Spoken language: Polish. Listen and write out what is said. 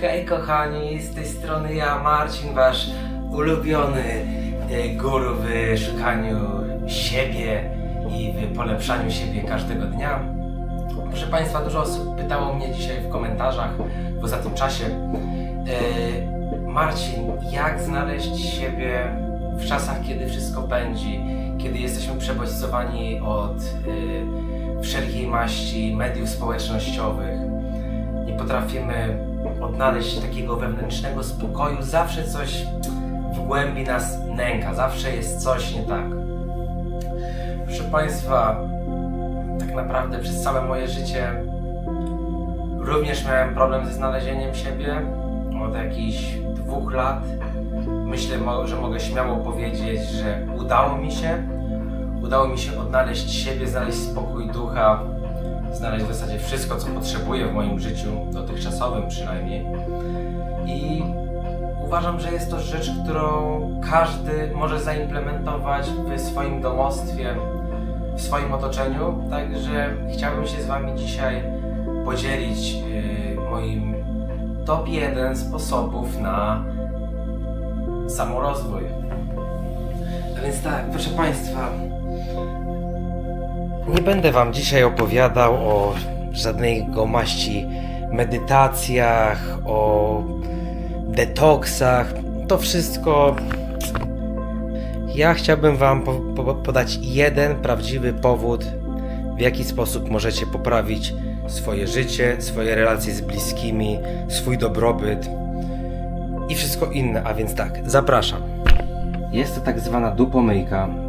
Hej kochani, z tej strony ja, Marcin, wasz ulubiony e, guru w szukaniu siebie i w polepszaniu siebie każdego dnia. Proszę Państwa, dużo osób pytało mnie dzisiaj w komentarzach w ostatnim czasie, e, Marcin, jak znaleźć siebie w czasach, kiedy wszystko pędzi, kiedy jesteśmy przebodźcowani od e, wszelkiej maści mediów społecznościowych, nie potrafimy odnaleźć takiego wewnętrznego spokoju, zawsze coś w głębi nas nęka, zawsze jest coś nie tak. Proszę Państwa, tak naprawdę przez całe moje życie również miałem problem ze znalezieniem siebie od jakichś dwóch lat. Myślę, że mogę śmiało powiedzieć, że udało mi się. Udało mi się odnaleźć siebie, znaleźć spokój ducha, znaleźć w zasadzie wszystko, co potrzebuję w moim życiu, dotychczasowym przynajmniej. I uważam, że jest to rzecz, którą każdy może zaimplementować w swoim domostwie, w swoim otoczeniu. Także chciałbym się z Wami dzisiaj podzielić yy, moim top 1 sposobów na samorozwój. A więc tak, proszę Państwa, nie będę Wam dzisiaj opowiadał o żadnego maści medytacjach, o detoksach. To wszystko. Ja chciałbym Wam po, po, podać jeden prawdziwy powód, w jaki sposób możecie poprawić swoje życie, swoje relacje z bliskimi, swój dobrobyt i wszystko inne. A więc tak, zapraszam. Jest to tak zwana dupomyjka.